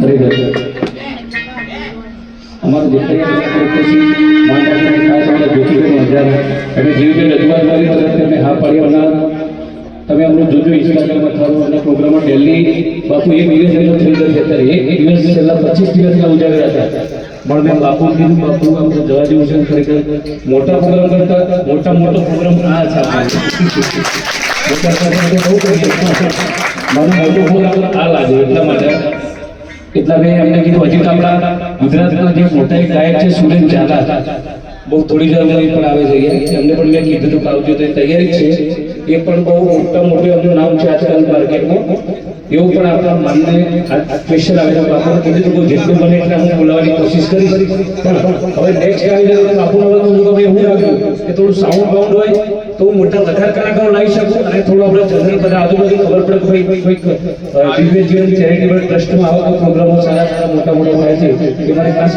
કરી રહ્યા અમારું દીકરી માતાજીને ખાસ અમને જ્યોતિભાઈ અંજારા એટલે જીવભાઈ રજૂઆત કરી હતી તેમને હા પાડી અમદાવાદ તમે અમને જોજો, ઇન્સ્ટાગ્રામમાં થવાનું અને પ્રોગ્રામમાં ડેલી બાપુ એક દિવસ એનો થઈ ગયો છે અત્યારે. એક દિવસ છેલ્લા પચીસ દિવસના ઉજાગરા હતા. પણ મેં બાપુ કીધું બાપુ આપણે જવા જેવું છે ખરેખર. મોટા પ્રોગ્રામ કરતા, મોટા મોટો પ્રોગ્રામ આ છે આપણે મોટા. પ્રોગ્રામ બહુ કરીએ મને મોટો પ્રોગ્રામ આ લાગ્યો એટલા માટે. એટલા મેં એમને કીધું, હજી તો આપણા ગુજરાતના જે મોટા એક ગાયક છે સુરેશ ઝાલા. બહુ થોડી જ પણ આવે છે. એમને પણ મેં કીધું હતું આવજો તો તૈયારી છે. એ પણ બહુ મોટા મોટું એમનું નામ છે આજકાલ માર્કેટમાં એવું પણ આપણા માનને સ્પેશિયલ આવેલા બાપુને કીધું હતું જેટલું બને એટલે હું બોલાવવાની કોશિશ કરીશ. પણ હવે નેક્સ્ટ આવી જાય બાપુને હવે હું તમે એવું લાગ્યું કે થોડું સાઉન્ડ બાઉન્ડ હોય, તો હું મોટા વધારે કલાકારો લાવી શકું અને થોડું આપણે જનરલ બધા આજુબાજુ ખબર પડે કે ભાઈ કોઈક વિવેક જીવન ચેરિટેબલ ટ્રસ્ટમાં આવા કોઈ પ્રોગ્રામો સારા સારા મોટા મોટા થાય છે એ મારે ખાસ